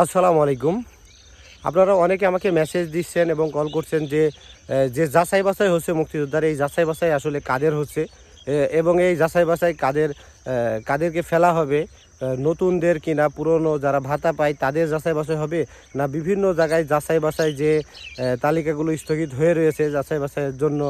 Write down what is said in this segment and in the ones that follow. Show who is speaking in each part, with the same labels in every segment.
Speaker 1: আসসালামু আলাইকুম। আপনারা অনেকে আমাকে মেসেজ দিচ্ছেন এবং কল করছেন যে যে যাচাই বাছাই হচ্ছে মুক্তিযোদ্ধার, এই যাচাই বাছাই আসলে কাদের হচ্ছে? এবং এই যাচাই বাছাই কাদের কাদেরকে ফেলা হবে? নতুনদের কিনা, পুরনো যারা ভাতা পায়, তাদের যাচাই বাছাই হবে না বিভিন্ন জায়গায় যাচাই বাছাই যে তালিকাগুলো স্থগিত হয়ে রয়েছে, যাচাই বাছাইয়ের জন্য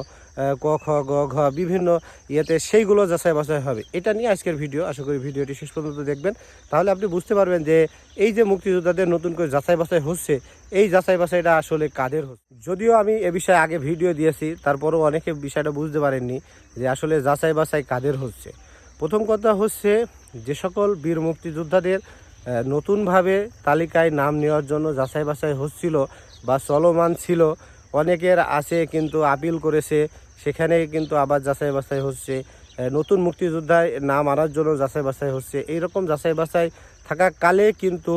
Speaker 1: ক, খ, গ, ঘ, বিভিন্ন ইয়েতে সেইগুলো যাচাই বাছাই হবে। এটা নিয়ে আজকের ভিডিও। আশা করি ভিডিওটি শেষ পর্যন্ত দেখবেন। তাহলে আপনি বুঝতে পারবেন যে, এই যে মুক্তিযোদ্ধাদের নতুন করে যাচাই বাছাই হচ্ছে, এই যাচাই বাছাইটা আসলে কাদের হচ্ছে? যদিও আমি এ বিষয়ে আগে ভিডিও দিয়েছি, তারপরও অনেকে বিষয়টা বুঝতে পারেননি যে আসলে যাচাই বাছাই কাদের হচ্ছে। প্রথম কথা হচ্ছে যে সকল বীর মুক্তিযোদ্ধাদের নতুনভাবে তালিকায় নাম নেওয়ার জন্য যাচাই বাছাই হচ্ছিল বা চলমান ছিল। অনেকের আছে কিন্তু আপিল করেছে, সেখানে কিন্তু আবার যাচাই বাছাই হচ্ছে। নতুন মুক্তিযোদ্ধায় নাম আনার জন্য যাচাই বাছাই হচ্ছে। এইরকম যাচাই বাছাই থাকাকালে কিন্তু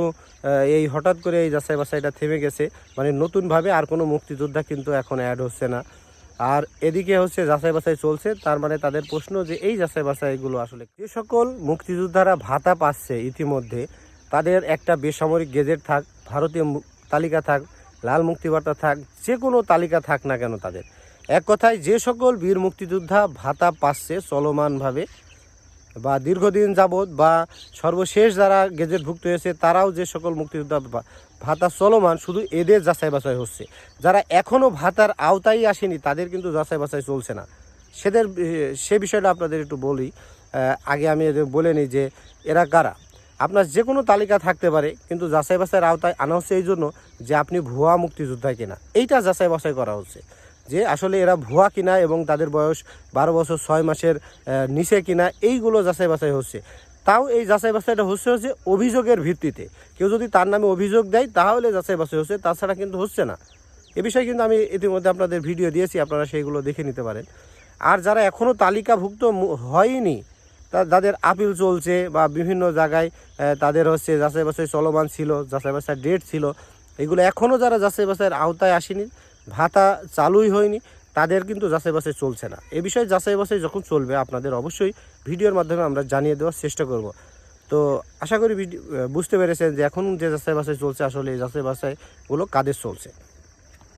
Speaker 1: এই হঠাৎ করে এই যাচাই বাছাইটা থেমে গেছে। মানে নতুনভাবে আর কোনো মুক্তিযোদ্ধা কিন্তু এখন অ্যাড হচ্ছে না। আর এদিকে হচ্ছে যাচাই বাছাই চলছে, তার মানে তাদের প্রশ্ন যে এই যাচাই বাছাইগুলো আসলে যে সকল মুক্তিযোদ্ধারা ভাতা পাচ্ছে ইতিমধ্যে, তাদের একটা বেসামরিক গেজেট থাক, ভারতীয় তালিকা থাক, লাল মুক্তিবার্তা থাক, যে কোনো তালিকা থাক না কেন তাদের। এক কথায় যে সকল বীর মুক্তিযোদ্ধা ভাতা পাচ্ছে চলমানভাবে, বা দীর্ঘদিন যাবৎ বা সর্বশেষ যারা গেজেটভুক্ত হয়েছে, তারাও যে সকল মুক্তিযোদ্ধা ভাতা চলমান, শুধু এদের যাচাই বাছাই হচ্ছে। যারা এখনও ভাতার আওতায় আসেনি, তাদের কিন্তু যাচাই বাছাই চলছে না। সেদের সে বিষয়টা আপনাদের একটু বলি। আগে আমি এদের বলে নিই যে, এরা কারা? আপনার যে কোনো তালিকা থাকতে পারে, কিন্তু যাচাই বাছাইয়ের আওতায় আনা হচ্ছে এই জন্য যে আপনি ভুয়া মুক্তিযোদ্ধা কিনা। এইটা যাচাই বাছাই করা হচ্ছে। যে আসলে এরা ভুয়া কিনা এবং তাদের বয়স বারো বছর ছয় মাসের নিচে কিনা, এইগুলো যাচাই বাছাই হচ্ছে। তাও এই যাচাই বাছাইটা হচ্ছে হচ্ছে অভিযোগের ভিত্তিতে। কেউ যদি তার নামে অভিযোগ দেয়, তাহলে যাচাই বাছাই হচ্ছে, তাছাড়া কিন্তু হচ্ছে না। এ বিষয়ে কিন্তু আমি ইতিমধ্যে আপনাদের ভিডিও দিয়েছি, আপনারা সেইগুলো দেখে নিতে পারেন। আর যারা এখনও তালিকাভুক্ত হয়নি যাদের আপিল চলছে বা বিভিন্ন জায়গায় তাদের হচ্ছে যাচাই বাছাই চলমান ছিল, যাচাই বাছাই ডেট ছিল। এগুলো এখনও যারা যাচাই বাছাইয়ের আওতায় আসেনি, ভাতা চালুই হয়নি। তাদের কিন্তু যাচাই বাছাই চলছে না। এ বিষয়ে যাচাই বাছাই যখন চলবে, আপনাদের অবশ্যই ভিডিওর মাধ্যমে আমরা জানিয়ে দেওয়ার চেষ্টা করব। তো আশা করি বুঝতে পেরেছেন যে এখন যে যাচাই বাছাই চলছে, আসলে এই যাচাই বাছাইগুলো কাদের চলছে।